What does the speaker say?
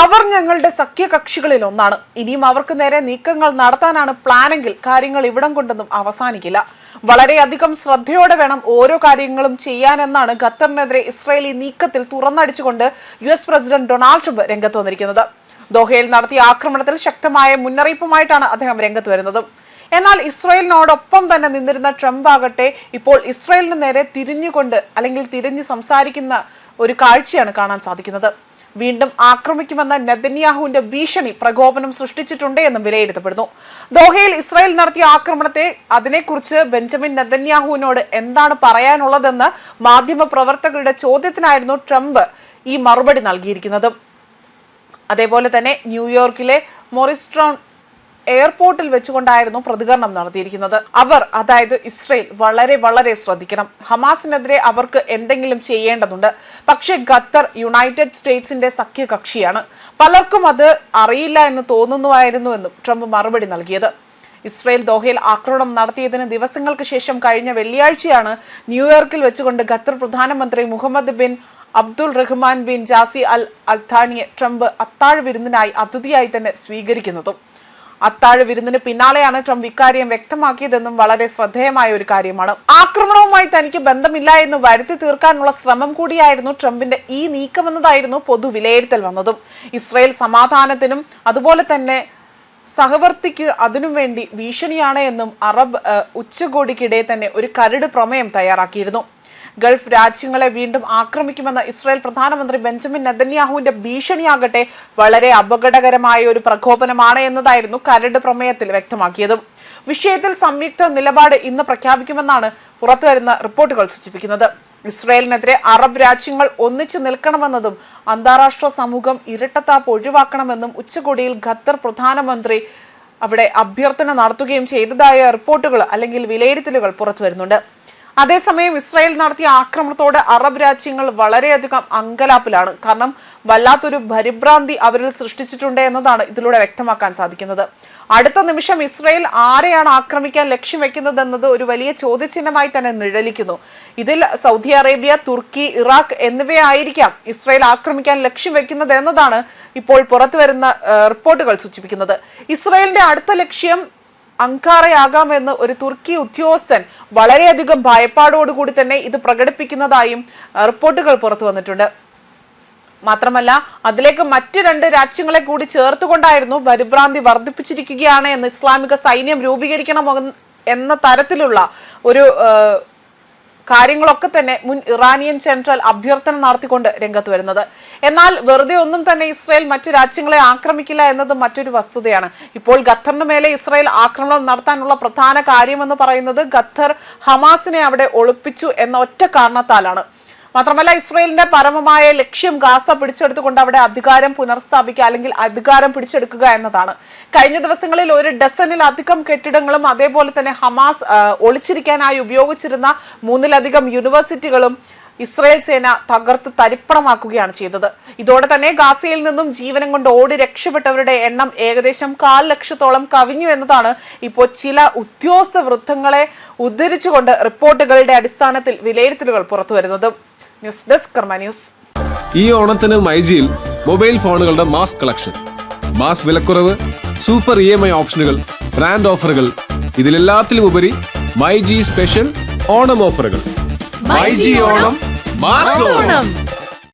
അവർ ഞങ്ങളുടെ സഖ്യകക്ഷികളിൽ ഒന്നാണ്. ഇനിയും അവർക്ക് നേരെ നീക്കങ്ങൾ നടത്താനാണ് പ്ലാനെങ്കിൽ കാര്യങ്ങൾ ഇവിടം കൊണ്ടൊന്നും അവസാനിക്കില്ല. വളരെയധികം ശ്രദ്ധയോടെ വേണം ഓരോ കാര്യങ്ങളും ചെയ്യാനെന്നാണ് ഖത്തറിനെതിരെ ഇസ്രായേലി നീക്കത്തിൽ തുറന്നടിച്ചുകൊണ്ട് U S president Donald Trump രംഗത്ത് വന്നിരിക്കുന്നത്. ദോഹയിൽ നടത്തിയ ആക്രമണത്തിൽ ശക്തമായ മുന്നറിയിപ്പുമായിട്ടാണ് അദ്ദേഹം രംഗത്ത് വരുന്നത്. എന്നാൽ ഇസ്രയേലിനോടൊപ്പം തന്നെ നിന്നിരുന്ന ട്രംപ് ആകട്ടെ ഇപ്പോൾ ഇസ്രയേലിന് നേരെ തിരിഞ്ഞുകൊണ്ട് അല്ലെങ്കിൽ തിരിഞ്ഞ് സംസാരിക്കുന്ന ഒരു കാഴ്ചയാണ് കാണാൻ സാധിക്കുന്നത്. വീണ്ടും ആക്രമിക്കുമെന്ന നെതന്യാഹുവിന്റെ ഭീഷണി പ്രകോപനം സൃഷ്ടിച്ചിട്ടുണ്ട് എന്നും വിലയിരുത്തപ്പെടുന്നു. ദോഹയിൽ ഇസ്രായേൽ നടത്തിയ ആക്രമണത്തെ അതിനെക്കുറിച്ച് ബെഞ്ചമിൻ നെതന്യാഹുവിനോട് എന്താണ് പറയാനുള്ളതെന്ന് മാധ്യമ പ്രവർത്തകരുടെ ചോദ്യത്തിനായിരുന്നു ട്രംപ് ഈ മറുപടി നൽകിയിരിക്കുന്നത്. അതേപോലെ തന്നെ ന്യൂയോർക്കിലെ മോറിസ്ട്രോൺ എയർപോർട്ടിൽ വെച്ചുകൊണ്ടായിരുന്നു പ്രതികരണം നടത്തിയിരിക്കുന്നത്. അവർ അതായത് ഇസ്രയേൽ വളരെ വളരെ ശ്രദ്ധിക്കണം. ഹമാസിനെതിരെ അവർക്ക് എന്തെങ്കിലും ചെയ്യേണ്ടതുണ്ട്. പക്ഷേ ഖത്തർ യുണൈറ്റഡ് സ്റ്റേറ്റ്സിന്റെ സഖ്യകക്ഷിയാണ്. പലർക്കും അത് അറിയില്ല എന്ന് തോന്നുന്നുവായിരുന്നുവെന്നും ട്രംപ് മറുപടി നൽകിയത്. ഇസ്രയേൽ ദോഹയിൽ ആക്രമണം നടത്തിയതിന് ദിവസങ്ങൾക്ക് ശേഷം കഴിഞ്ഞ വെള്ളിയാഴ്ചയാണ് ന്യൂയോർക്കിൽ വെച്ചുകൊണ്ട് ഖത്തർ പ്രധാനമന്ത്രി Mohammed bin Abdul Rahman bin Jassim Al അൽഥാനിയെ Trump അത്താഴ വിരുന്നിനായി അതിഥിയായി തന്നെ സ്വീകരിക്കുന്നതും. അത്താഴ വിരുന്നിന് പിന്നാലെയാണ് ട്രംപ് ഇക്കാര്യം വ്യക്തമാക്കിയതെന്നും വളരെ ശ്രദ്ധേയമായ ഒരു കാര്യമാണ്. ആക്രമണവുമായി തനിക്ക് ബന്ധമില്ല എന്ന് വരുത്തി തീർക്കാനുള്ള ശ്രമം കൂടിയായിരുന്നു ട്രംപിന്റെ ഈ നീക്കമെന്നതായിരുന്നു പൊതു വിലയിരുത്തൽ വന്നതും. ഇസ്രയേൽ സമാധാനത്തിനും അതുപോലെ തന്നെ സഹവർത്തിക്ക് അതിനും വേണ്ടി ഭീഷണിയാണ് എന്നും അറബ് ഉച്ചകോടിക്കിടെ തന്നെ ഒരു കരട് പ്രമേയം തയ്യാറാക്കിയിരുന്നു. ഗൾഫ് രാജ്യങ്ങളെ വീണ്ടും ആക്രമിക്കുമെന്ന ഇസ്രായേൽ പ്രധാനമന്ത്രി ബെഞ്ചമിൻ നെതന്യാഹുവിന്റെ ഭീഷണിയാകട്ടെ വളരെ അപകടകരമായ ഒരു പ്രകോപനമാണ് എന്നതായിരുന്നു കരട് പ്രമേയത്തിൽ വ്യക്തമാക്കിയതും. വിഷയത്തിൽ സംയുക്ത നിലപാട് ഇന്ന് പ്രഖ്യാപിക്കുമെന്നാണ് പുറത്തുവരുന്ന റിപ്പോർട്ടുകൾ സൂചിപ്പിക്കുന്നത്. ഇസ്രായേലിനെതിരെ അറബ് രാജ്യങ്ങൾ ഒന്നിച്ചു നിൽക്കണമെന്നതും അന്താരാഷ്ട്ര സമൂഹം ഇരട്ടത്താപ്പ് ഒഴിവാക്കണമെന്നും ഉച്ചകോടിയിൽ ഖത്തർ പ്രധാനമന്ത്രി അവിടെ അഭ്യർത്ഥന നടത്തുകയും ചെയ്തതായ റിപ്പോർട്ടുകൾ അല്ലെങ്കിൽ വിലയിരുത്തലുകൾ പുറത്തു വരുന്നുണ്ട് അതേസമയം ഇസ്രായേൽ നടത്തിയ ആക്രമണത്തോട് അറബ് രാജ്യങ്ങൾ വളരെയധികം അങ്കലാപ്പിലാണ്. കാരണം വല്ലാത്തൊരു പരിഭ്രാന്തി അവരിൽ സൃഷ്ടിച്ചിട്ടുണ്ട് എന്നതാണ് ഇതിലൂടെ വ്യക്തമാക്കാൻ സാധിക്കുന്നത്. അടുത്ത നിമിഷം ഇസ്രായേൽ ആരെയാണ് ആക്രമിക്കാൻ ലക്ഷ്യം വെക്കുന്നത് എന്നത് ഒരു വലിയ ചോദ്യചിഹ്നമായി തന്നെ നിഴലിക്കുന്നു. ഇതിൽ സൗദി അറേബ്യ തുർക്കി ഇറാഖ് എന്നിവയായിരിക്കാം ഇസ്രായേൽ ആക്രമിക്കാൻ ലക്ഷ്യം വെക്കുന്നത് എന്നതാണ് ഇപ്പോൾ പുറത്തുവരുന്ന റിപ്പോർട്ടുകൾ സൂചിപ്പിക്കുന്നത്. ഇസ്രായേലിന്റെ അടുത്ത ലക്ഷ്യം അങ്കാറയാകാമെന്ന് ഒരു തുർക്കി ഉദ്യോഗസ്ഥൻ വളരെയധികം ഭയപ്പാടോടുകൂടി തന്നെ ഇത് പ്രകടിപ്പിക്കുന്നതായും റിപ്പോർട്ടുകൾ പുറത്തു വന്നിട്ടുണ്ട്. മാത്രമല്ല അതിലേക്ക് മറ്റു രണ്ട് രാജ്യങ്ങളെ കൂടി ചേർത്തുകൊണ്ടായിരുന്നു പരിഭ്രാന്തി വർദ്ധിപ്പിച്ചിരിക്കുകയാണ് എന്ന് ഇസ്ലാമിക സൈന്യം രൂപീകരിക്കണമെന്ന് എന്ന തരത്തിലുള്ള ഒരു കാര്യങ്ങളൊക്കെ തന്നെ മുൻ ഇറാനിയൻ സെൻട്രൽ അഭ്യർത്ഥന നടത്തിക്കൊണ്ട് രംഗത്ത് വരുന്നത്. എന്നാൽ വെറുതെ ഒന്നും തന്നെ ഇസ്രായേൽ മറ്റു രാജ്യങ്ങളെ ആക്രമിക്കില്ല എന്നത് മറ്റൊരു വസ്തുതയാണ്. ഇപ്പോൾ ഖത്തറിന് മേലെ ഇസ്രായേൽ ആക്രമണം നടത്താനുള്ള പ്രധാന കാര്യമെന്ന് പറയുന്നത് ഖത്തർ ഹമാസിനെ അവിടെ ഒളിപ്പിച്ചു എന്ന ഒറ്റ കാരണത്താലാണ്. മാത്രമല്ല ഇസ്രയേലിന്റെ പരമമായ ലക്ഷ്യം ഗാസ പിടിച്ചെടുത്തുകൊണ്ട് അവിടെ അധികാരം പുനർസ്ഥാപിക്കുക അല്ലെങ്കിൽ അധികാരം പിടിച്ചെടുക്കുക എന്നതാണ്. കഴിഞ്ഞ ദിവസങ്ങളിൽ ഒരു ഡസനിലധികം കെട്ടിടങ്ങളും അതേപോലെ തന്നെ ഹമാസ് ഒളിച്ചിരിക്കാനായി ഉപയോഗിച്ചിരുന്ന മൂന്നിലധികം യൂണിവേഴ്സിറ്റികളും ഇസ്രയേൽ സേന തകർത്ത് തരിപ്പണമാക്കുകയാണ് ചെയ്തത്. ഇതോടെ തന്നെ ഗാസയിൽ നിന്നും ജീവനം കൊണ്ട് ഓടി രക്ഷപ്പെട്ടവരുടെ എണ്ണം ഏകദേശം കാൽ ലക്ഷത്തോളം കവിഞ്ഞു എന്നതാണ് ഇപ്പോൾ ചില ഉദ്യോഗസ്ഥ വൃത്തങ്ങളെ ഉദ്ധരിച്ചുകൊണ്ട് റിപ്പോർട്ടുകളുടെ അടിസ്ഥാനത്തിൽ വിലയിരുത്തലുകൾ പുറത്തുവരുന്നത്. News desk Karma news. ഈ ഓണത്തിന് മൈജിയിൽ മൊബൈൽ ഫോണുകളുടെ മാസ് കളക്ഷൻ. മാസ് വിലക്കുറവ് സൂപ്പർ ഇ എം ഐ ഓപ്ഷനുകൾ ബ്രാൻഡ് ഓഫറുകൾ. ഇതിലെല്ലാത്തിലും ഉപരി മൈജി സ്പെഷ്യൽ ഓണം ഓഫറുകൾ. മൈജി ഓണം മാസ് ഓണം.